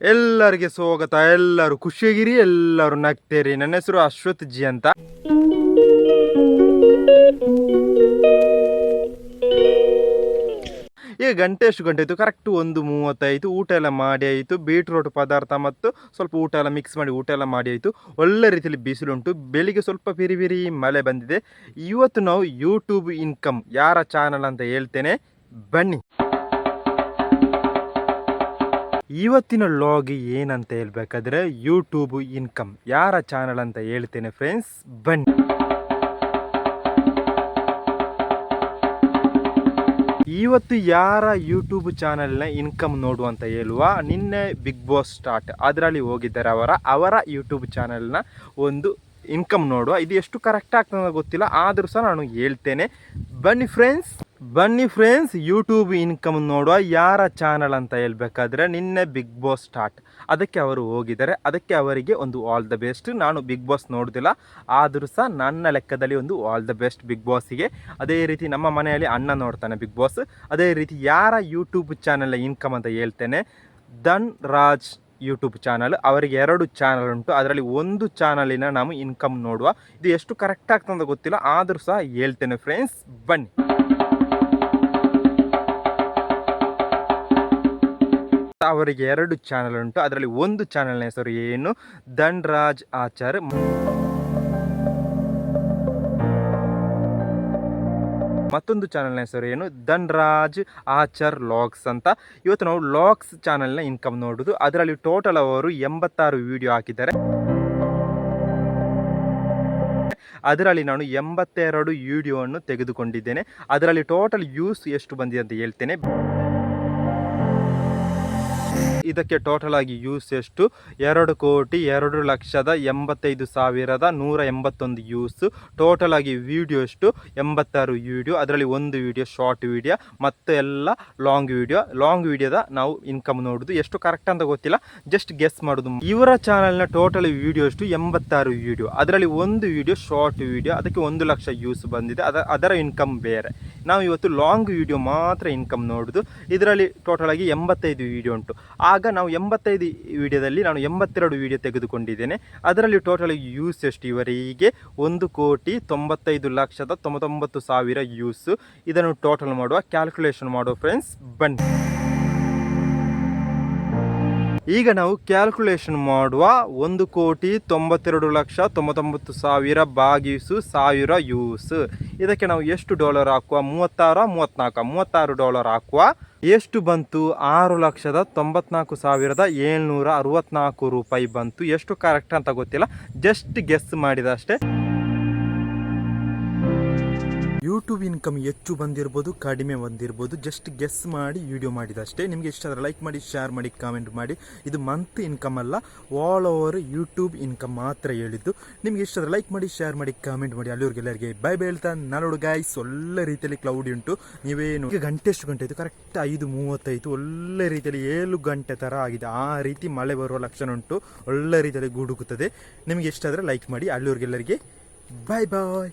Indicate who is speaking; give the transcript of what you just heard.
Speaker 1: ಎಲ್ಲರಿಗೆ ಸ್ವಾಗತ, ಎಲ್ಲರೂ ಖುಷಿಯಾಗಿರಿ, ಎಲ್ಲರೂ ನಗ್ತೇರಿ. ನನ್ನ ಹೆಸರು ಅಶ್ವಥ್ ಜಿ ಅಂತ. ಈಗ ಗಂಟೆ ಎಷ್ಟು ಗಂಟೆ ಆಯಿತು? ಕರೆಕ್ಟ್ ಒಂದು ಮೂವತ್ತಾಯಿತು ಊಟ ಎಲ್ಲ ಮಾಡಿ ಆಯಿತು. ಬೀಟ್ರೋಟ್ ಪದಾರ್ಥ ಮತ್ತು ಸ್ವಲ್ಪ ಊಟ ಎಲ್ಲ ಮಿಕ್ಸ್ ಮಾಡಿ, ಊಟ ಎಲ್ಲ ಮಾಡಿ ಆಯಿತು. ಒಳ್ಳೆ ರೀತಿಯಲ್ಲಿ ಬಿಸಿಲುಂಟು. ಬೆಳಿಗ್ಗೆ ಸ್ವಲ್ಪ ಬಿರಿ ಬಿರಿ ಮಳೆ ಬಂದಿದೆ. ಇವತ್ತು ನಾವು ಯೂಟ್ಯೂಬ್ ಇನ್ಕಮ್ ಯಾರ ಚಾನಲ್ ಅಂತ ಹೇಳ್ತೇನೆ. ಬನ್ನಿ. ಇವತ್ತಿನ ಲಾಗ್ ಏನಂತ ಹೇಳ್ಬೇಕಾದ್ರೆ ಯೂಟ್ಯೂಬ್ ಇನ್ಕಮ್ ಯಾರ ಚಾನಲ್ ಅಂತ ಹೇಳ್ತೇನೆ ಫ್ರೆಂಡ್ಸ್ ಬನ್ನಿ. ಇವತ್ತು ಯಾರ ಯೂಟ್ಯೂಬ್ ಚಾನಲ್ನ ಇನ್ಕಮ್ ನೋಡು ಅಂತ ಹೇಳುವ ನಿನ್ನೆ ಬಿಗ್ ಬಾಸ್ ಸ್ಟಾರ್ಟ್ ಅದರಲ್ಲಿ ಹೋಗಿದ್ದಾರೆ ಅವರ ಅವರ ಯೂಟ್ಯೂಬ್ ಚಾನಲ್ನ ಒಂದು ಇನ್ಕಮ್ ನೋಡುವ. ಇದು ಎಷ್ಟು ಕರೆಕ್ಟ್ ಆಗ್ತದೆ ಗೊತ್ತಿಲ್ಲ, ಆದರೂ ಸಹ ನಾನು ಹೇಳ್ತೇನೆ. ಬನ್ನಿ ಫ್ರೆಂಡ್ಸ್ ಬನ್ನಿ ಫ್ರೆಂಡ್ಸ್ ಯೂಟ್ಯೂಬ್ ಇನ್ಕಮ್ ನೋಡುವ ಯಾರ ಚಾನಲ್ ಅಂತ ಹೇಳ್ಬೇಕಾದ್ರೆ ನಿನ್ನೆ ಬಿಗ್ ಬಾಸ್ ಸ್ಟಾರ್ಟ್ ಅದಕ್ಕೆ ಅವರು ಹೋಗಿದ್ದಾರೆ. ಅದಕ್ಕೆ ಅವರಿಗೆ ಒಂದು ಆಲ್ ದ ಬೆಸ್ಟ್ ನಾನು ಬಿಗ್ ಬಾಸ್ ನೋಡೋದಿಲ್ಲ. ಆದರೂ ಸಹ ನನ್ನ ಲೆಕ್ಕದಲ್ಲಿ ಒಂದು ಆಲ್ ದ ಬೆಸ್ಟ್ ಬಿಗ್ ಬಾಸಿಗೆ ಅದೇ ರೀತಿ ನಮ್ಮ ಮನೆಯಲ್ಲಿ ಅಣ್ಣ ನೋಡ್ತಾನೆ ಬಿಗ್ ಬಾಸ್ ಅದೇ ರೀತಿ ಯಾರ ಯೂಟ್ಯೂಬ್ ಚಾನಲ್ ಇನ್ಕಮ್ ಅಂತ ಹೇಳ್ತೇನೆ. ಧನ್ ರಾಜ್ ಯೂಟ್ಯೂಬ್ ಚಾನಲ್ ಅವರಿಗೆ ಎರಡು ಚಾನಲ್ ಉಂಟು. ಅದರಲ್ಲಿ ಒಂದು ಚಾನಲಿನ ನಾವು ಇನ್ಕಮ್ ನೋಡುವ. ಇದು ಎಷ್ಟು ಕರೆಕ್ಟ್ ಆಗ್ತದೆ ಗೊತ್ತಿಲ್ಲ. ಆದರೂ ಸಹ ಹೇಳ್ತೇನೆ ಫ್ರೆಂಡ್ಸ್ ಬನ್ನಿ. ಅವರಿಗೆ ಎರಡು ಚಾನಲ್ ಉಂಟು. ಅದರಲ್ಲಿ ಒಂದು ಚಾನಲ್ನ ಹೆಸರು ಏನು? ಧನ್ ರಾಜ್ ಆಚಾರ್. ಮತ್ತೊಂದು ಚಾನಲ್ನ ಹೆಸರು ಏನು? ಧನ್ ರಾಜ್ ಆಚರ್ ಲಾಗ್ಸ್ ಅಂತ. ಇವತ್ತು ನಾವು ಲಾಗ್ಸ್ ಚಾನಲ್ನ ಇನ್ಕಮ್ ನೋಡೋದು. ಅದರಲ್ಲಿ ಟೋಟಲ್ ಅವರು ಎಂಬತ್ತಾರು ವಿಡಿಯೋ ಹಾಕಿದ್ದಾರೆ. ಅದರಲ್ಲಿ ನಾನು ಎಂಬತ್ತೆರಡು ವಿಡಿಯೋವನ್ನು ತೆಗೆದುಕೊಂಡಿದ್ದೇನೆ. ಅದರಲ್ಲಿ ಟೋಟಲ್ ಯೂಸ್ ಎಷ್ಟು ಬಂದಿದೆ ಅಂತ ಹೇಳ್ತೇನೆ. ಇದಕ್ಕೆ ಟೋಟಲ್ ಆಗಿ ಯೂಸ್ ಎಷ್ಟು? ಎರಡು ಕೋಟಿ ಎರಡು ಲಕ್ಷದ ಎಂಬತ್ತೈದು ಸಾವಿರದ ನೂರ ಎಂಬತ್ತೊಂದು ಯೂಸ್ ಟೋಟಲ್ ಆಗಿ ವಿಡಿಯೋ ಎಷ್ಟು? ಎಂಬತ್ತಾರು ವಿಡಿಯೋ ಅದರಲ್ಲಿ ಒಂದು ವಿಡಿಯೋ ಶಾರ್ಟ್ ವಿಡಿಯೋ ಮತ್ತು ಎಲ್ಲ ಲಾಂಗ್ ವಿಡಿಯೋ ಲಾಂಗ್ ವಿಡಿಯೋದ ನಾವು ಇನ್ಕಮ್ ನೋಡೋದು. ಎಷ್ಟು ಕರೆಕ್ಟ್ ಅಂತ ಗೊತ್ತಿಲ್ಲ. ಜಸ್ಟ್ ಗೆಸ್ ಮಾಡೋದು. ಇವರ ಚಾನಲ್ನ ಟೋಟಲ್ ವಿಡಿಯೋ ಎಷ್ಟು? ಎಂಬತ್ತಾರು ವಿಡಿಯೋ ಅದರಲ್ಲಿ ಒಂದು ವಿಡಿಯೋ ಶಾರ್ಟ್ ವಿಡಿಯೋ ಅದಕ್ಕೆ ಒಂದು ಲಕ್ಷ ಯೂಸ್ ಬಂದಿದೆ. ಅದ, ಅದರ ಇನ್ಕಮ್ ಬೇರೆ. ನಾವು ಇವತ್ತು ಲಾಂಗ್ ವಿಡಿಯೋ ಮಾತ್ರ ಇನ್ಕಮ್ ನೋಡೋದು. ಇದರಲ್ಲಿ ಟೋಟಲ್ ಆಗಿ ಎಂಬತ್ತೈದು ವಿಡಿಯೋ ಉಂಟು. ಆಗ ನಾವು ಎಂಬತ್ತೈದು ವಿಡಿಯೋದಲ್ಲಿ ನಾನು ಎಂಬತ್ತೆರಡು ವಿಡಿಯೋ ತೆಗೆದುಕೊಂಡಿದ್ದೇನೆ. ಅದರಲ್ಲಿ ಟೋಟಲ್ ಯೂಸ್ ಎಷ್ಟು? ಇವರಿಗೆ ಒಂದು ಕೋಟಿ ತೊಂಬತ್ತೈದು ಲಕ್ಷದ ತೊಂಬತ್ತೊಂಬತ್ತು ಸಾವಿರ ಯೂಸ್ ಇದನ್ನು ಟೋಟಲ್ ಮಾಡುವ ಕ್ಯಾಲ್ಕುಲೇಷನ್ ಮಾಡುವ ಫ್ರೆಂಡ್ಸ್ ಬನ್ನಿ. ಈಗ ನಾವು ಕ್ಯಾಲ್ಕುಲೇಷನ್ ಮಾಡುವ ಒಂದು ಕೋಟಿ ತೊಂಬತ್ತೆರಡು ಲಕ್ಷ ತೊಂಬತ್ತೊಂಬತ್ತು ಸಾವಿರ ಬಾಗಿಸು, ಸಾವಿರ ಯೂಸ್. ಇದಕ್ಕೆ ನಾವು ಎಷ್ಟು ಡಾಲರ್ ಹಾಕುವ? ಮೂವತ್ತಾರ ಮೂವತ್ತ್ನಾಲ್ಕು ಮೂವತ್ತಾರು ಡಾಲರ್ ಹಾಕುವ. ಎಷ್ಟು ಬಂತು? ಆರು ಲಕ್ಷದ ತೊಂಬತ್ನಾಲ್ಕು ಸಾವಿರದ ಏಳ್ನೂರ ಅರವತ್ನಾಲ್ಕು ರೂಪಾಯಿ ಬಂತು. ಎಷ್ಟು ಕರೆಕ್ಟ್ ಅಂತ ಗೊತ್ತಿಲ್ಲ. ಜಸ್ಟ್ ಗೆಸ್ ಮಾಡಿದಷ್ಟೇ. ಯೂಟ್ಯೂಬ್ ಇನ್ಕಮ್ ಹೆಚ್ಚು ಬಂದಿರ್ಬೋದು, ಕಡಿಮೆ ಬಂದಿರ್ಬೋದು ಜಸ್ಟ್ ಗೆಸ್ ಮಾಡಿ ವಿಡಿಯೋ ಮಾಡಿದಷ್ಟೇ. ನಿಮಗೆ ಇಷ್ಟ ಆದರೆ ಲೈಕ್ ಮಾಡಿ ಶೇರ್ ಮಾಡಿ ಕಾಮೆಂಟ್ ಮಾಡಿ. ಇದು ಮಂತ್ ಇನ್ಕಮ್ ಅಲ್ಲ ಆಲ್ ಓವರ್ ಯೂಟ್ಯೂಬ್ ಇನ್ಕಮ್ ಮಾತ್ರ ಹೇಳಿದ್ದು. ನಿಮಗೆ ಇಷ್ಟ ಆದರೆ ಲೈಕ್ ಮಾಡಿ ಶೇರ್ ಮಾಡಿ ಕಾಮೆಂಟ್ ಮಾಡಿ. ಅಲ್ಲಿವ್ರಿಗೆಲ್ಲರಿಗೆ ಬೈ ಬೈ ಹೇಳ್ತಾ ನಾನು ಗಾಯ್ಸ್ ಒಳ್ಳೆ ರೀತಿಯಲ್ಲಿ ಕ್ಲೌಡ್ ಉಂಟು. ನೀವೇನು ಈಗ ಗಂಟೆ ಎಷ್ಟು ಗಂಟೆ ಆಯಿತು? ಕರೆಕ್ಟ್ ಐದು ಮೂವತ್ತೈದು. ಒಳ್ಳೆ ರೀತಿಯಲ್ಲಿ ಏಳು ಗಂಟೆ ಥರ ಆಗಿದೆ. ಆ ರೀತಿ ಮಳೆ ಬರುವ ಲಕ್ಷಣ ಉಂಟು. ಒಳ್ಳೆ ರೀತಿಯಲ್ಲಿ ಗುಡುಗುತ್ತದೆ. ನಿಮಗೆ ಇಷ್ಟ ಆದರೆ ಲೈಕ್ ಮಾಡಿ. ಅಲ್ಲಿವ್ರಿಗೆಲ್ಲರಿಗೆ ಬಾಯ್ ಬಾಯ್